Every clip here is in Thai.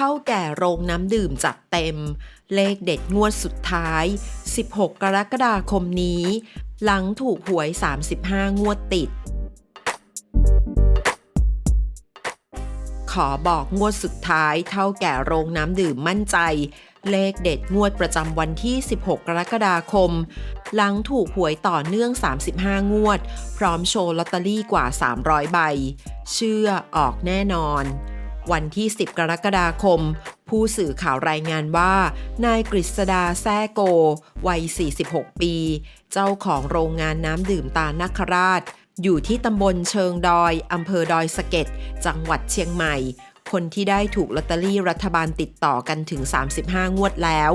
เท่าแก่โรงน้ำดื่มจัดเต็ม เลขเด็ดงวดสุดท้าย 16 กรกฎาคมนี้ หลังถูกหวย 35 งวดติด ขอบอกงวดสุดท้ายเท่าแก่โรงน้ำดื่มมั่นใจ เลขเด็ดงวดประจำวันที่ 16 กรกฎาคม หลังถูกหวยต่อเนื่อง 35 งวด พร้อมโชว์ลอตเตอรี่กว่า 300 ใบ เชื่อออกแน่นอน วันที่ 10 กรกฎาคม ผู้สื่อข่าวรายงานว่า นายกฤษดาแซ่โก วัย 46 ปี เจ้าของโรงงานน้ำดื่มตานัคราช อยู่ที่ตำบลเชิงดอย อำเภอดอยสะเก็ด จังหวัดเชียงใหม่ คนที่ได้ถูกลอตเตอรี่รัฐบาลติดต่อกันถึง 35 งวดแล้ว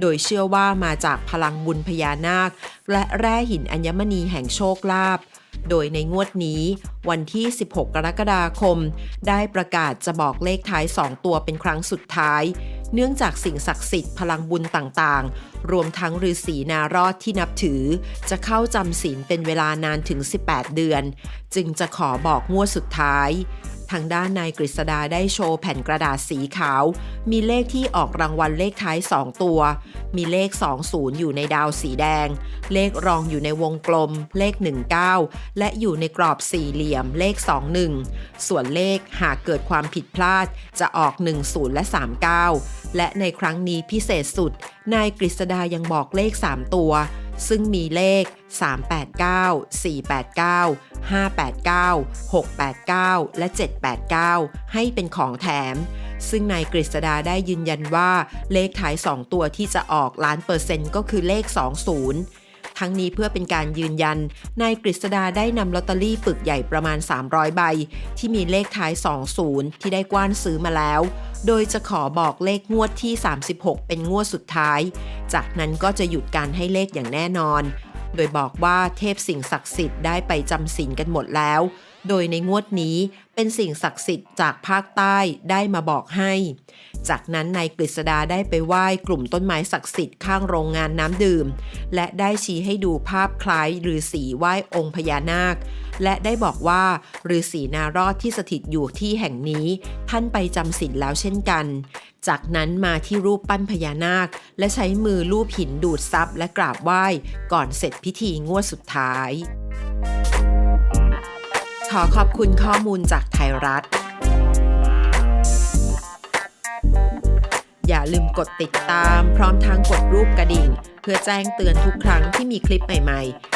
โดยเชื่อว่ามาจากพลังบุญพญานาค และแร่หินอัญมณีแห่งโชคลาภ โดยในงวดนี้ วันที่ 16 กรกฎาคม ได้ประกาศจะบอกเลขท้าย 2 ตัวเป็นครั้งสุดท้าย เนื่องจากสิ่งศักดิ์สิทธิ์พลังบุญต่างๆ รวมทั้งฤาษีนารอดที่นับถือ จะเข้าจำศีลเป็นเวลานานถึง 18 เดือน จึงจะขอบอกงวดสุดท้าย ทางด้านนายกฤษดาได้โชว์แผ่นกระดาษสีขาว มีเลขที่ออกรางวัลเลขท้าย 2 ตัว มีเลข 20 อยู่ในดาวสีแดง เลขรองอยู่ในวงกลม เลข 19 และอยู่ในกรอบสี่เหลี่ยมเลข 21 ส่วนเลขหากเกิดความผิดพลาดจะออก 10 และ 39 และในครั้งนี้พิเศษสุด นายกฤษดายังบอกเลข 3 ตัว ซึ่งมีเลข 389 489 589 689 และ 789 ให้เป็นของแถม ซึ่งนายกฤษดาได้ยืนยันว่าเลขท้าย 2 ตัวที่จะออกล้านเปอร์เซ็นต์ก็คือเลข 20ทั้งนี้เพื่อเป็นการยืนยัน นายกฤษดาได้นำลอตเตอรี่ปึกใหญ่ประมาณ 300 ใบ ที่มีเลขท้าย 20 ที่ได้กว้านซื้อมาแล้ว โดยจะขอบอกเลขงวดที่ 36 เป็นงวดสุดท้าย จากนั้นก็จะหยุดการให้เลขอย่างแน่นอน โดยบอกว่าเทพสิ่งศักดิ์สิทธิ์ได้ไปจำศีลกันหมดแล้ว โดยในงวดนี้เป็นสิ่งศักดิ์สิทธิ์จากภาคใต้ได้มาบอกให้ จากนั้นนายกฤษดาได้ไปไหว้กลุ่มต้นไม้ศักดิ์สิทธิ์ข้างโรงงานน้ำดื่ม และได้ชี้ให้ดูภาพคล้ายฤาษีไหว้องค์พญานาค และได้บอกว่าฤาษีนารอดที่สถิตอยู่ที่แห่งนี้ ท่านไปจำศีลแล้วเช่นกัน จากนั้นมาที่รูปปั้นพญานาค และใช้มือลูบหินดูดซับและกราบไหว้ ก่อนเสร็จพิธีงวดสุดท้าย ขอขอบคุณข้อมูลจากไทยรัฐ อย่าลืมกดติดตามพร้อมทั้งกดรูปกระดิ่ง เพื่อแจ้งเตือนทุกครั้งที่มีคลิปใหม่ ๆ